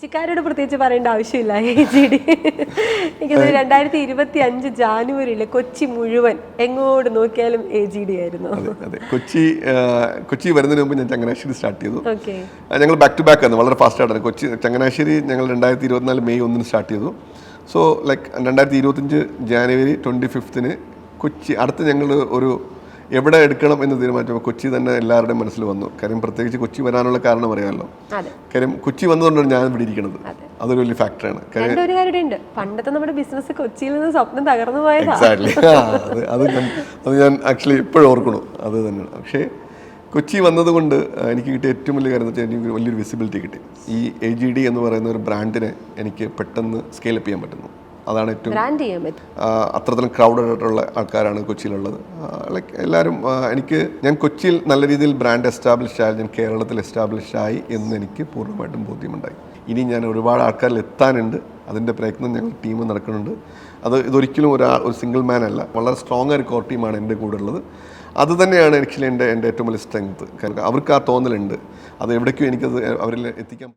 കൊച്ചിക്കാരോട് പ്രത്യേകിച്ച് പറയേണ്ട ആവശ്യമില്ല. എ ജി ഡി എനിക്ക് രണ്ടായിരത്തി ഇരുപത്തി അഞ്ച് ജാനുവരിയിൽ കൊച്ചി മുഴുവൻ എങ്ങോട്ട് നോക്കിയാലും എ ജി ഡി ആയിരുന്നു കൊച്ചി കൊച്ചി വരുന്നതിന് മുമ്പ് ഞാൻ ചങ്ങനാശ്ശേരി സ്റ്റാർട്ട് ചെയ്തു. ഞങ്ങൾ ബാക്ക് ടു ബാക്ക് ആണ് വളരെ ഫാസ്റ്റ് ആയിട്ടാണ് കൊച്ചി ചങ്ങനാശ്ശേരി ഞങ്ങൾ രണ്ടായിരത്തി ഇരുപത്തിനാല് മെയ് ഒന്നിന് സ്റ്റാർട്ട് ചെയ്തു. സോ ലൈക്ക് രണ്ടായിരത്തി ഇരുപത്തഞ്ച് ജാനുവരി ട്വന്റി ഫിഫ്ത്തിന് കൊച്ചി അടുത്ത് ഞങ്ങൾ ഒരു എവിടെ എടുക്കണം എന്ന് തീരുമാനിച്ചപ്പോൾ കൊച്ചി തന്നെ എല്ലാവരുടെയും മനസ്സിൽ വന്നു. കാര്യം പ്രത്യേകിച്ച് കൊച്ചി വരാനുള്ള കാരണം അറിയാമല്ലോ. കാര്യം കൊച്ചി വന്നതുകൊണ്ടാണ് ഞാൻ ഇവിടെ ഇരിക്കുന്നത്. അതൊരു വലിയ ഫാക്ടറാണ് കാര്യം രണ്ട് ഒരു കാര്യം പണ്ടത്തെ നമ്മുടെ ബിസിനസ് കൊച്ചിയിൽ നിന്ന് സ്വപ്നം തകർന്നു പോയതാ. എക്സാക്ട്ലി അത് അത് ഞാൻ ആക്ച്വലി ഇപ്പോഴും ഓർക്കണു അത് തന്നെയാണ്. പക്ഷേ കൊച്ചി വന്നതുകൊണ്ട് എനിക്ക് കിട്ടിയ ഏറ്റവും വലിയ കാര്യം എന്ന് വെച്ചാൽ എനിക്ക് വലിയൊരു വിസിബിലിറ്റി കിട്ടി. ഈ എ ജി ഡി എന്ന് പറയുന്ന ഒരു ബ്രാൻഡിനെ എനിക്ക് പെട്ടെന്ന് സ്കെയിൽ അപ്പ് ചെയ്യാൻ പറ്റുന്നു. അതാണ് ഏറ്റവും ബ്രാൻഡ് ചെയ്യാൻ ക്രൗഡഡ് ആയിട്ടുള്ള ആൾക്കാരാണ് കൊച്ചിയിലുള്ളത്. ലൈക്ക് എല്ലാവരും എനിക്ക് ഞാൻ കൊച്ചിയിൽ നല്ല രീതിയിൽ ബ്രാൻഡ് എസ്റ്റാബ്ലിഷ് ആയി ഞാൻ കേരളത്തിൽ എസ്റ്റാബ്ലിഷ് ആയി എന്ന് എനിക്ക് പൂർണമായിട്ടും ബോധ്യമുണ്ടായി. ഇനി ഞാൻ ഒരുപാട് ആൾക്കാരിൽ എത്താനുണ്ട്. അതിന്റെ പ്രയത്നം ഞങ്ങൾ ടീം നടക്കുന്നുണ്ട്. അത് ഇതൊരിക്കലും ഒരാ ഒരു സിംഗിൾ മാൻ അല്ല. വളരെ സ്ട്രോങ് ആയ കോർ ടീമാണ് എന്റെ കൂടെ ഉള്ളത്. അത് തന്നെയാണ് ആക്ച്വലി എന്റെ എന്റെ ഏറ്റവും വലിയ സ്ട്രെങ്ത് കാരണം അവർക്ക് ആ തോന്നലുണ്ട്. അത് എവിടേക്കും എനിക്കത് അവരിൽ എത്തിക്കാൻ